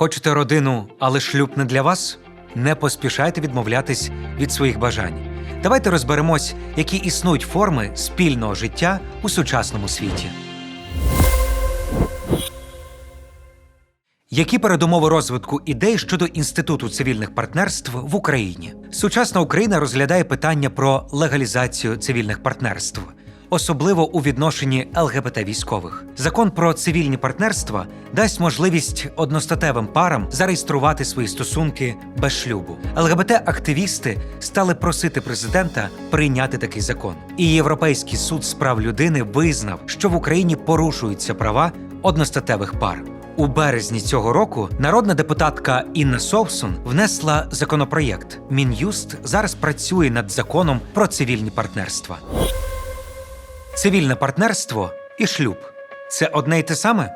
Хочете родину, але шлюб не для вас? Не поспішайте відмовлятись від своїх бажань. Давайте розберемось, які існують форми спільного життя у сучасному світі. Які передумови розвитку ідей щодо інституту цивільних партнерств в Україні? Сучасна Україна розглядає питання про легалізацію цивільних партнерств, особливо у відношенні ЛГБТ військових. Закон про цивільні партнерства дасть можливість одностатевим парам зареєструвати свої стосунки без шлюбу. ЛГБТ-активісти стали просити президента прийняти такий закон. І Європейський суд з прав людини визнав, що в Україні порушуються права одностатевих пар. У березні цього року народна депутатка Інна Совсун внесла законопроєкт. Мін'юст зараз працює над законом про цивільні партнерства. Цивільне партнерство і шлюб це одне й те саме.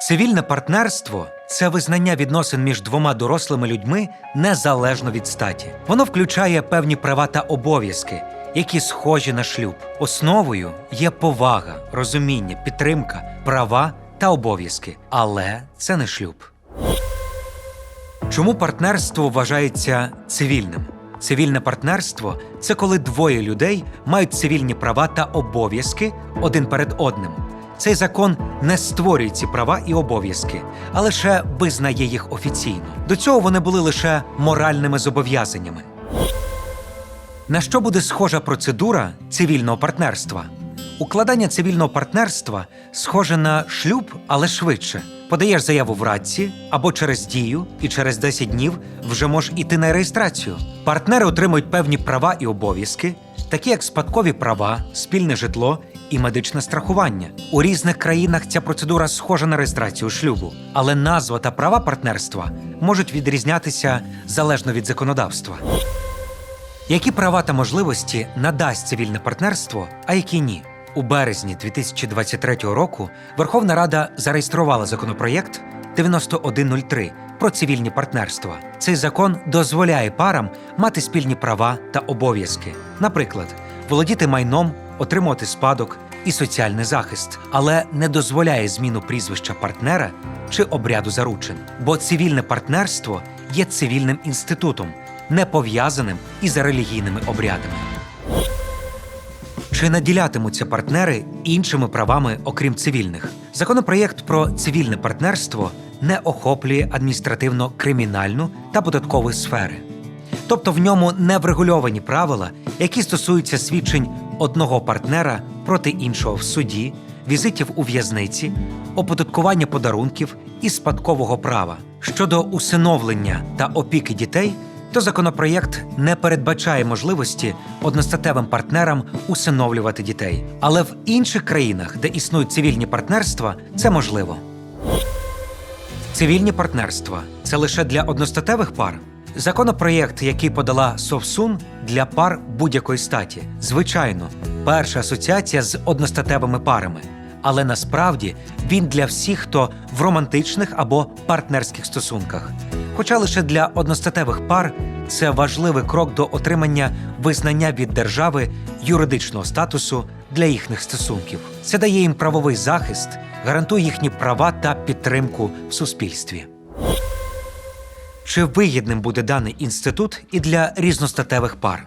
Цивільне партнерство це визнання відносин між двома дорослими людьми незалежно від статі. Воно включає певні права та обов'язки, які схожі на шлюб. Основою є повага, розуміння, підтримка, права та обов'язки, але це не шлюб. Чому партнерство вважається цивільним? Цивільне партнерство це коли двоє людей мають цивільні права та обов'язки один перед одним. Цей закон не створює ці права і обов'язки, а лише визнає їх офіційно. До цього вони були лише моральними зобов'язаннями. На що буде схожа процедура цивільного партнерства? Укладання цивільного партнерства схоже на шлюб, але швидше. Подаєш заяву в радці або через дію, і через 10 днів вже можеш іти на реєстрацію. Партнери отримують певні права і обов'язки, такі як спадкові права, спільне житло і медичне страхування. У різних країнах ця процедура схожа на реєстрацію шлюбу, але назва та права партнерства можуть відрізнятися залежно від законодавства. Які права та можливості надасть цивільне партнерство, а які ні? У березні 2023 року Верховна Рада зареєструвала законопроєкт 9103 про цивільні партнерства. Цей закон дозволяє парам мати спільні права та обов'язки, наприклад, володіти майном, отримувати спадок і соціальний захист, але не дозволяє зміну прізвища партнера чи обряду заручин, бо цивільне партнерство є цивільним інститутом, не пов'язаним із релігійними обрядами. Чи наділятимуться партнери іншими правами, окрім цивільних? Законопроєкт про цивільне партнерство не охоплює адміністративно-кримінальну та податкову сфери. Тобто в ньому не врегульовані правила, які стосуються свідчень одного партнера проти іншого в суді, візитів у в'язниці, оподаткування подарунків і спадкового права. Щодо усиновлення та опіки дітей, то законопроєкт не передбачає можливості одностатевим партнерам усиновлювати дітей. Але в інших країнах, де існують цивільні партнерства, це можливо. Цивільні партнерства це лише для одностатевих пар. Законопроєкт, який подала Совсун для пар будь-якої статі. Звичайно, перша асоціація з одностатевими парами. Але насправді він для всіх, хто в романтичних або партнерських стосунках. Хоча лише для одностатевих пар це важливий крок до отримання визнання від держави юридичного статусу для їхніх стосунків. Це дає їм правовий захист, гарантує їхні права та підтримку в суспільстві. Чи вигідним буде даний інститут і для різностатевих пар?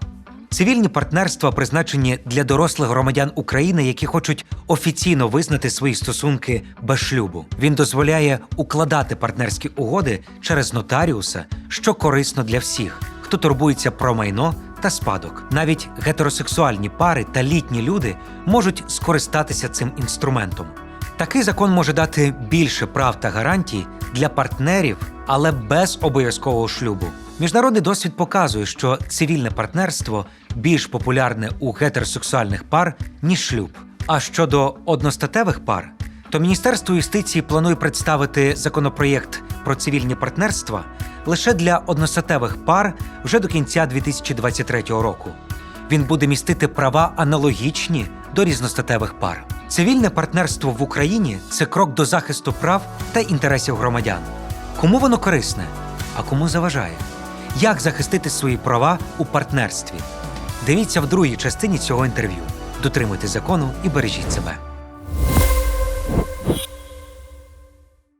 Цивільні партнерства призначені для дорослих громадян України, які хочуть офіційно визнати свої стосунки без шлюбу. Він дозволяє укладати партнерські угоди через нотаріуса, що корисно для всіх, хто турбується про майно та спадок. Навіть гетеросексуальні пари та літні люди можуть скористатися цим інструментом. Такий закон може дати більше прав та гарантій для партнерів, але без обов'язкового шлюбу. Міжнародний досвід показує, що цивільне партнерство більш популярне у гетеросексуальних пар, ніж шлюб. А щодо одностатевих пар, то Міністерство юстиції планує представити законопроєкт про цивільні партнерства лише для одностатевих пар вже до кінця 2023 року. Він буде містити права аналогічні до різностатевих пар. Цивільне партнерство в Україні це крок до захисту прав та інтересів громадян. Кому воно корисне, а кому заважає? Як захистити свої права у партнерстві? Дивіться в другій частині цього інтерв'ю. Дотримуйте закону і бережіть себе.